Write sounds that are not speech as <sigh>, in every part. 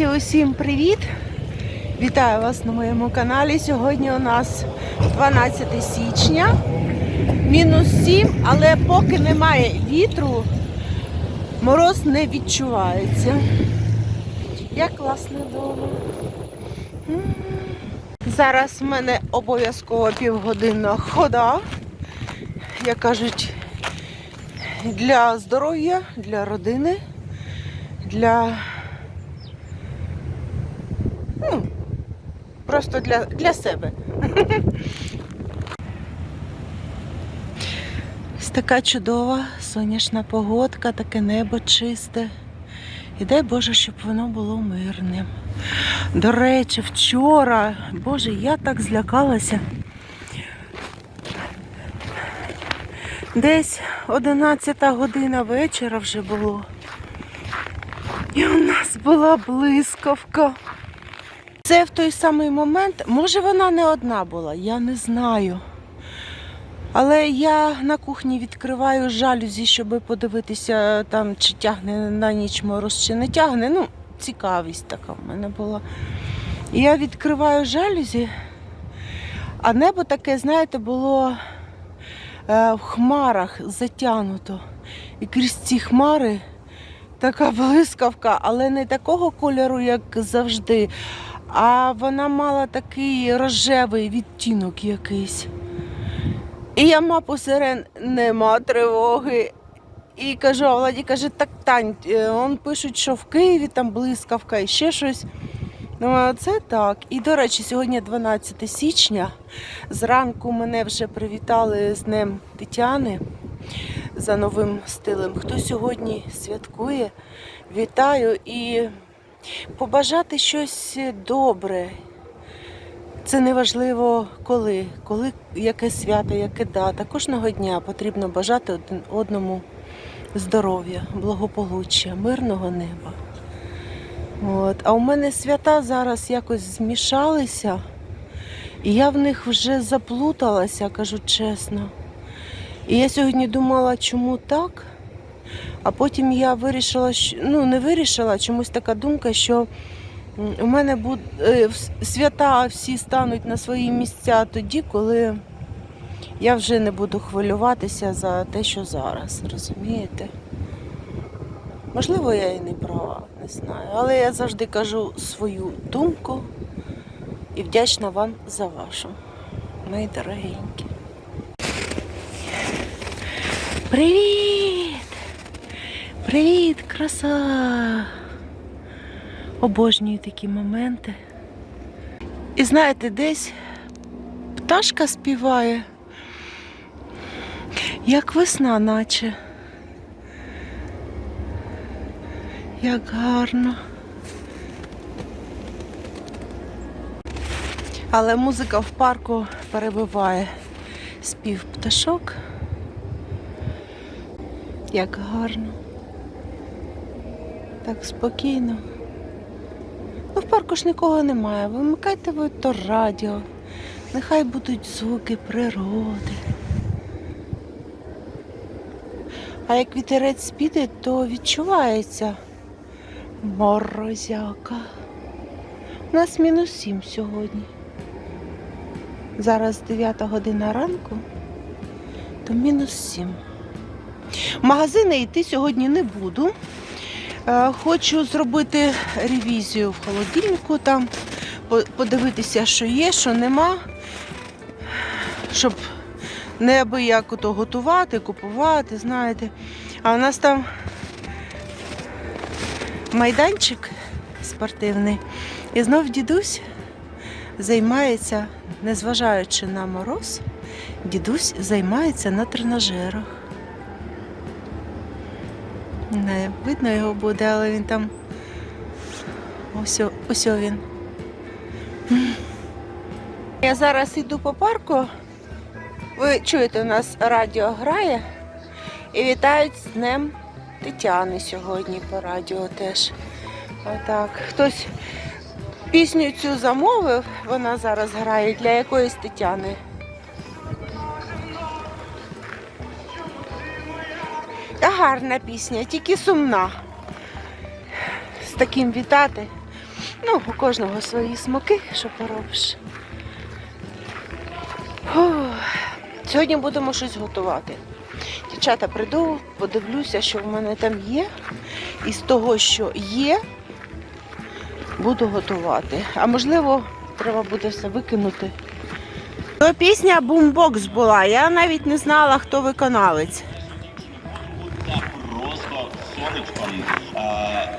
Друзі, усім привіт! Вітаю вас на моєму каналі. Сьогодні у нас 12 січня, мінус 7, але поки немає вітру, мороз не відчувається. Як класно вдома. Зараз в мене обов'язково півгодинна хода, як кажуть, для здоров'я, для родини, для ну, просто для, для себе. Ось така чудова сонячна погодка, таке небо чисте. І дай Боже, щоб воно було мирним. До речі, вчора, Боже, я так злякалася. Десь 11 година вечора вже було. І у нас була блискавка. Це в той самий момент, може вона не одна була, я не знаю. Але я на кухні відкриваю жалюзі, щоб подивитися, там, чи тягне на ніч мороз, чи не тягне. Ну, цікавість така в мене була. І я відкриваю жалюзі, а небо таке, знаєте, було е, в хмарах затягнуто. І крізь ці хмари така <laughs> блискавка, але не такого кольору, як завжди. А вона мала такий рожевий відтінок якийсь. І я мапу сирен, нема тривоги. І кажу, а Владі каже, так Тань, е, он пишуть, що в Києві там блискавка і ще щось. Ну, це так. І, до речі, сьогодні 12 січня. Зранку мене вже привітали з Днем Тетяни за новим стилем. Хто сьогодні святкує, вітаю і побажати щось добре. Це не важливо коли, коли яке свято, яке дата. Кожного дня потрібно бажати один одному здоров'я, благополуччя, мирного неба. От. А у мене свята зараз якось змішалися, і я в них вже заплуталася, кажу чесно. І я сьогодні думала, чому так. А потім я вирішила, що ну не вирішила, чомусь така думка, що у мене буд... е, свята всі стануть на свої місця тоді, коли я вже не буду хвилюватися за те, що зараз, розумієте? Можливо, я і не права, не знаю. Але я завжди кажу свою думку і вдячна вам за вашу, мої дорогенькі. Привіт! Привіт, краса! Обожнюю такі моменти. І знаєте, десь пташка співає, як весна, наче. Як гарно. Але музика в парку перебиває спів пташок. Як гарно. Так спокійно. Ну, в парку ж нікого немає. Вимикайте ви то радіо. Нехай будуть звуки природи. А як вітерець піде, то відчувається морозяка. У нас мінус сім сьогодні. Зараз 9 година ранку, то мінус сім. Магазини йти сьогодні не буду. Е, Хочу зробити ревізію в холодильнику, там подивитися, що є, що нема, щоб неабияк то готувати, купувати, знаєте. А у нас там майданчик спортивний. І знов дідусь займається, незважаючи на мороз, дідусь займається на тренажерах. Не видно його буде, але він там. Ось, ось він. Я зараз йду по парку. Ви чуєте, у нас радіо грає і вітають з Днем Тетяни сьогодні по радіо теж. Отак. Хтось пісню цю замовив, вона зараз грає для якоїсь Тетяни. Гарна пісня, тільки сумна. З таким вітати. Ну, у кожного свої смаки, що поробиш. Сьогодні будемо щось готувати. Дівчата, прийду, подивлюся, що в мене там є. І з того, що є, буду готувати. А можливо, треба буде все викинути. То пісня бумбокс була. Я навіть не знала, хто виконавець. Сонечком е,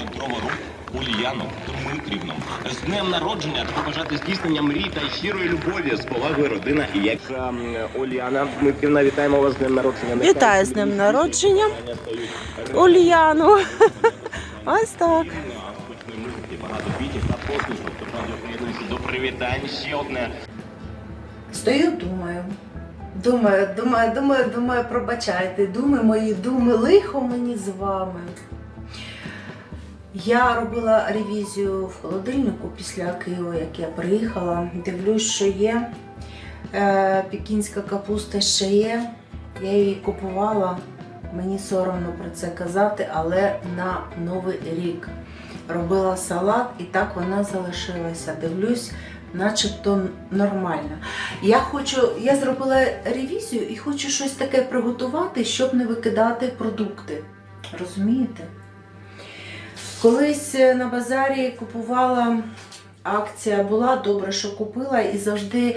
до дроворуб Ульяну Дмитрівну. З днем народження та побажати здійснення мрій та щирої любові з повагою родина і як ем, Ульяна Дмитрівна, вітаємо вас з днем народження. Вітаю з днем народження. Ульяну. <laughs> Ось так. багато квітів та радіо приєднується до привітань. Ще одне Стою, думаю. Думаю, думаю, думаю, думаю, пробачайте. Думи мої, думи, лихо мені з вами. Я робила ревізію в холодильнику після Києва, як я приїхала. Дивлюсь, що є. Е, пекінська капуста ще є. Я її купувала. Мені соромно про це казати, але на Новий рік робила салат і так вона залишилася. Дивлюсь, начебто нормально. Я хочу, я зробила ревізію і хочу щось таке приготувати, щоб не викидати продукти. Розумієте? Колись е, на базарі купувала акція була, добре, що купила, і завжди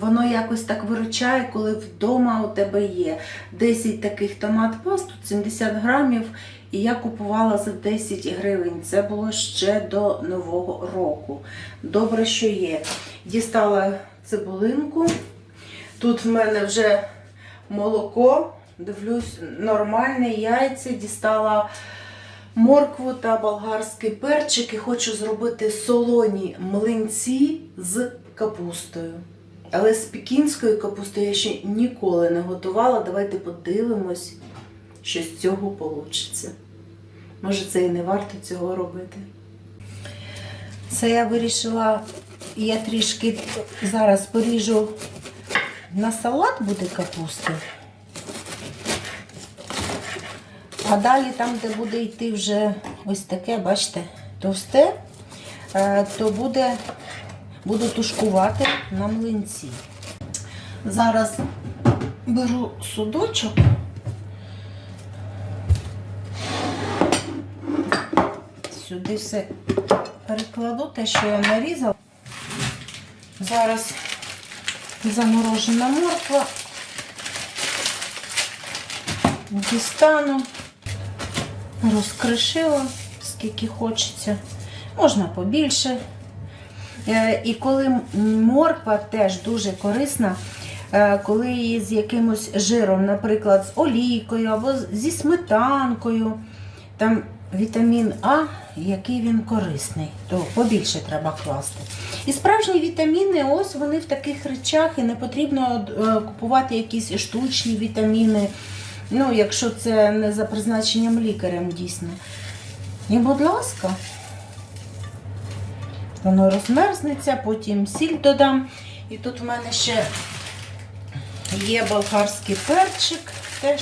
воно якось так виручає, коли вдома у тебе є 10 таких томат паст, тут 70 грамів, і я купувала за 10 гривень. Це було ще до Нового року. Добре, що є. Дістала цибулинку. Тут в мене вже молоко, дивлюсь, нормальне яйця, дістала моркву та болгарський перчик і хочу зробити солоні млинці з капустою. Але з пекінською капустою я ще ніколи не готувала. Давайте подивимось, що з цього вийде. Може, це і не варто цього робити. Це я вирішила, я трішки зараз поріжу на салат буде капусти. А далі там, де буде йти вже ось таке, бачите, товсте, е, то буде, буду тушкувати на млинці. Зараз беру судочок. Сюди все перекладу, те, що я нарізала. Зараз заморожена морква. Дістану, розкришила, скільки хочеться. Можна побільше. Е, І коли морква теж дуже корисна, е, коли її з якимось жиром, наприклад, з олійкою або зі сметанкою, там вітамін А, який він корисний, то побільше треба класти. І справжні вітаміни, ось вони в таких речах, і не потрібно е, купувати якісь штучні вітаміни. Ну, якщо це не за призначенням лікарем дійсно. І, будь ласка, воно розмерзнеться, потім сіль додам. І тут в мене ще є болгарський перчик, теж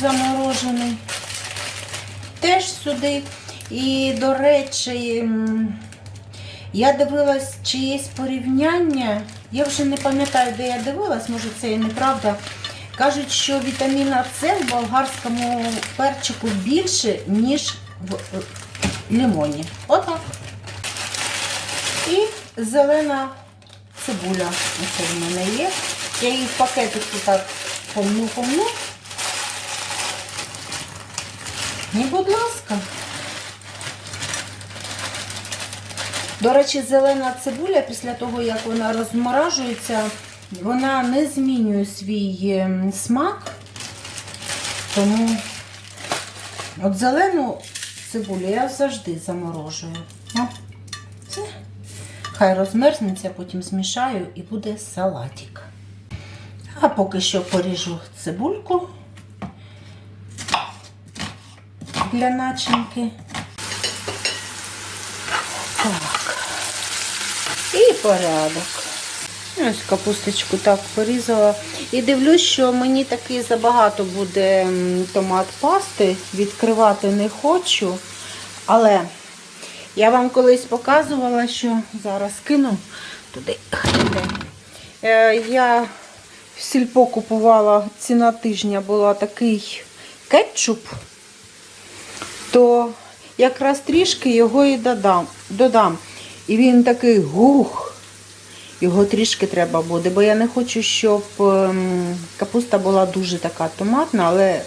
заморожений. Теж сюди. І, до речі, я дивилась чиєсь порівняння. Я вже не пам'ятаю, де я дивилась, може це і неправда. Кажуть, що вітаміна С в болгарському перчику більше, ніж в е, лимоні. Отак. І зелена цибуля. Оце в мене є. Я її в пакетику так помну-помну. І, будь ласка. До речі, зелена цибуля після того, як вона розморажується, вона не змінює свій ем, смак. Тому от зелену цибулю я завжди заморожую. О, Все. Хай розмерзнеться, потім змішаю і буде салатик. А поки що поріжу цибульку для начинки. Так. І порядок. Ось капусточку так порізала. І дивлюсь, що мені таки забагато буде томат пасти. Відкривати не хочу. Але я вам колись показувала, що зараз кину туди. Е, Я в сільпо купувала, ціна тижня була такий кетчуп, то якраз трішки його і додам. додам. І він такий гух. Його трішки треба буде, бо я не хочу, щоб ем, капуста була дуже така томатна, але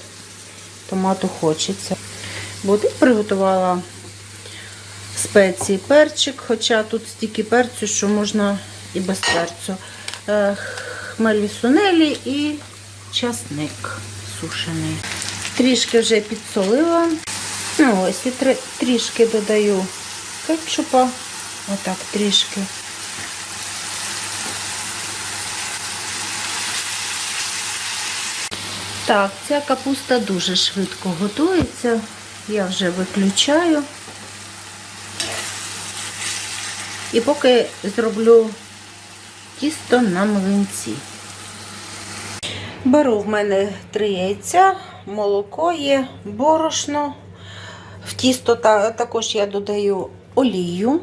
томату хочеться. От і приготувала спеції перчик, хоча тут стільки перцю, що можна і без перцю. Е, Хмелі сунелі і часник сушений. Трішки вже підсолила. Ну ось і тр- трішки додаю кетчупа. Отак трішки. Так, ця капуста дуже швидко готується. Я вже виключаю. І поки зроблю тісто на млинці. Беру в мене три яйця, молоко є, борошно. В тісто також я додаю олію.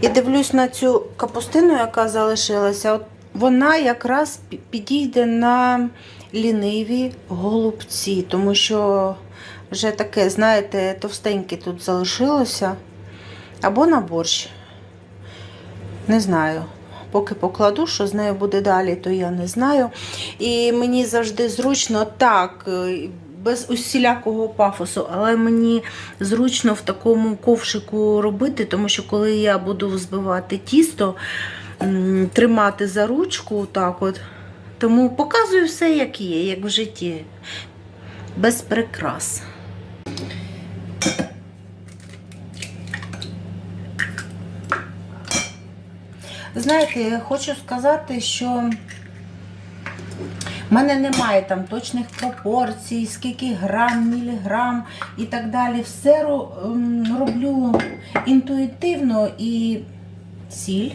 І дивлюсь на цю капустину, яка залишилася. От вона якраз підійде на ліниві голубці, тому що вже таке, знаєте, товстеньке тут залишилося. Або на борщ. Не знаю. Поки покладу, що з нею буде далі, то я не знаю. І мені завжди зручно так, е, без усілякого пафосу, але мені зручно в такому ковшику робити, тому що коли я буду взбивати тісто, тримати за ручку, так от. Тому показую все, як є, як в житті, без прикрас. Знаєте, хочу сказати, що в мене немає там точних пропорцій, скільки грам, міліграм і так далі. Все ем, роблю інтуїтивно і сіль.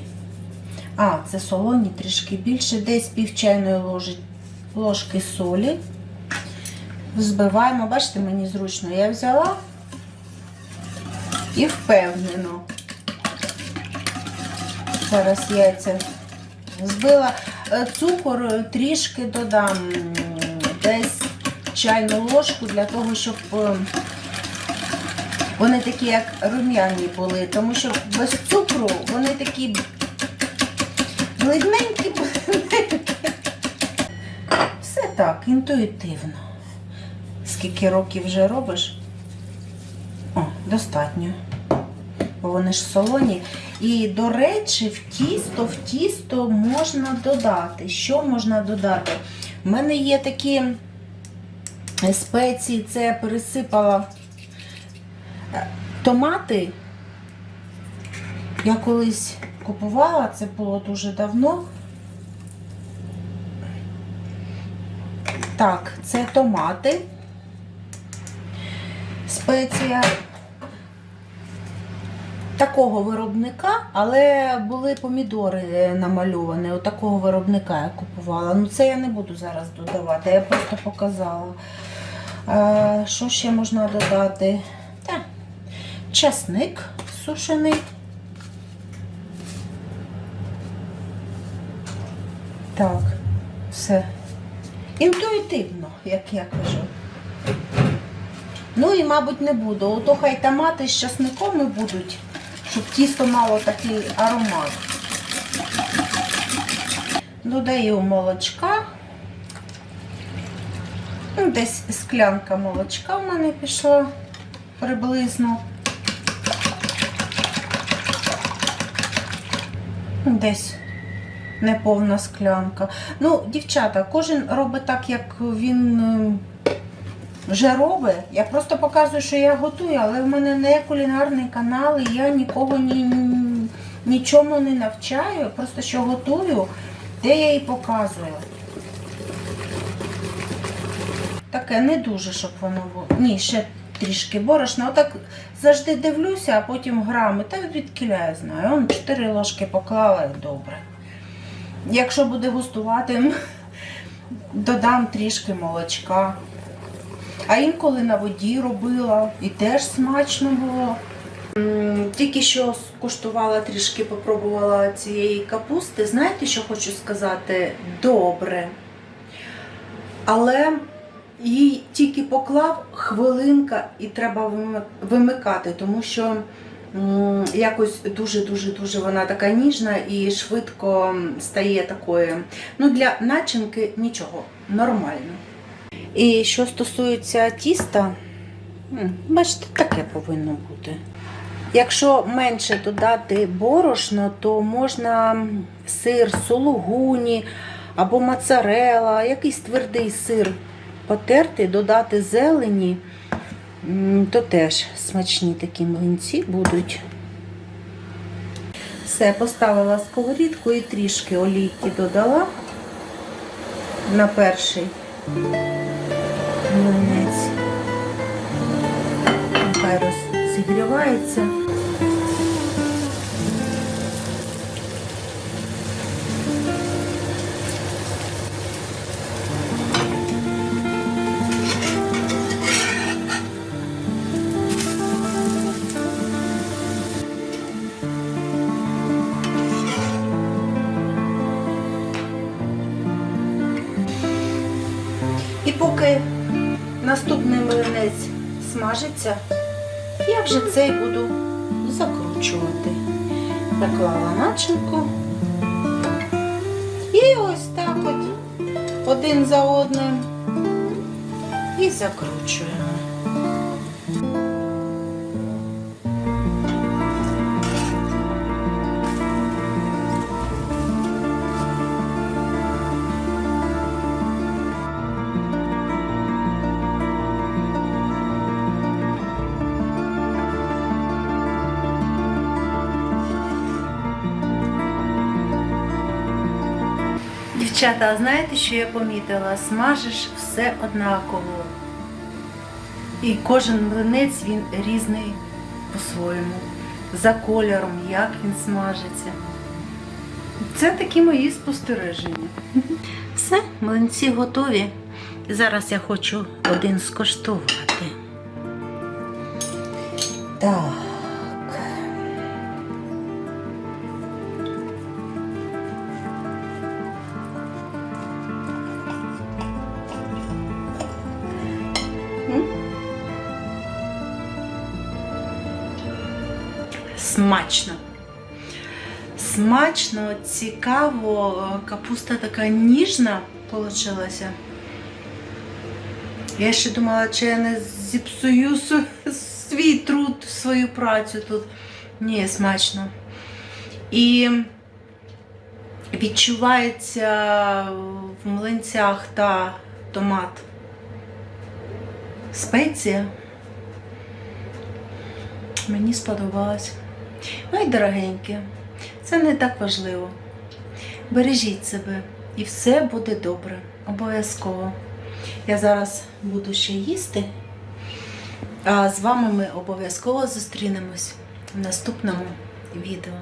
А, це солоні трішки більше, десь пів чайної ложки солі. Взбиваємо, бачите, мені зручно. Я взяла і впевнено. Зараз яйця збила. Е, Цукор е, трішки додам, десь чайну ложку для того, щоб е, вони такі, як рум'яні були. Тому що без цукру вони такі бледненькі. Все так, інтуїтивно. Скільки років вже робиш? О, достатньо. Бо вони ж солоні. І, до речі, в тісто, в тісто можна додати. Що можна додати? У мене є такі спеції, це пересипала е, томати. Я колись купувала, це було дуже давно. Так, це томати. Спеція такого виробника, але були помідори е, намальовані. От такого виробника я купувала. Ну це я не буду зараз додавати, я просто показала. А, що ще можна додати? Та, часник сушений. Так, все. Інтуїтивно, як я кажу. Ну і, мабуть, не буду. Ото хай томати з часником і будуть, щоб тісто мало такий аромат. Додаю молочка. Ну, Десь склянка молочка в мене пішла приблизно. Десь неповна склянка. Ну, дівчата, кожен робить так, як він е, вже робить. Я просто показую, що я готую, але в мене не кулінарний канал, і я нікого ні, нічому не навчаю. Просто що готую, те я і показую. Таке не дуже, щоб воно було. Ні, ще трішки борошна. Отак завжди дивлюся, а потім грами. Та відкіля я знаю. Он 4 ложки поклала і добре. Якщо буде густувати, <laughs> додам трішки молочка. А інколи на воді робила і теж смачно було. Тільки що скуштувала трішки, попробувала цієї капусти. Знаєте, що хочу сказати? Добре. Але її тільки поклав хвилинка і треба вимикати, тому що якось дуже-дуже дуже вона така ніжна і швидко стає такою. Ну, для начинки нічого, нормально. І що стосується тіста, бачите, таке повинно бути. Якщо менше додати борошно, то можна сир сулугуні або моцарела, якийсь твердий сир потерти, додати зелені, то теж смачні такі млинці будуть. Все, поставила сковорідку і трішки олійки додала на перший млинець. Нехай розігрівається. І поки наступний млинець смажиться, я вже цей буду закручувати. Наклала начинку. І ось так от один за одним і закручуємо. Дівчата, а знаєте, що я помітила? Смажиш все однаково. І кожен млинець він різний по-своєму. За кольором, як він смажиться. Це такі мої спостереження. Все, млинці готові. І зараз я хочу один скоштувати. Так. Смачно. Смачно, цікаво. Капуста така ніжна получилася. Я ще думала, чи я не зіпсую свій труд, свою працю тут. Ні, смачно. І відчувається в млинцях та томат. Спеція. Мені сподобалось. Ну і дорогеньке, це не так важливо. Бережіть себе і все буде добре. Обов'язково. Я зараз буду ще їсти, а з вами ми обов'язково зустрінемось в наступному відео.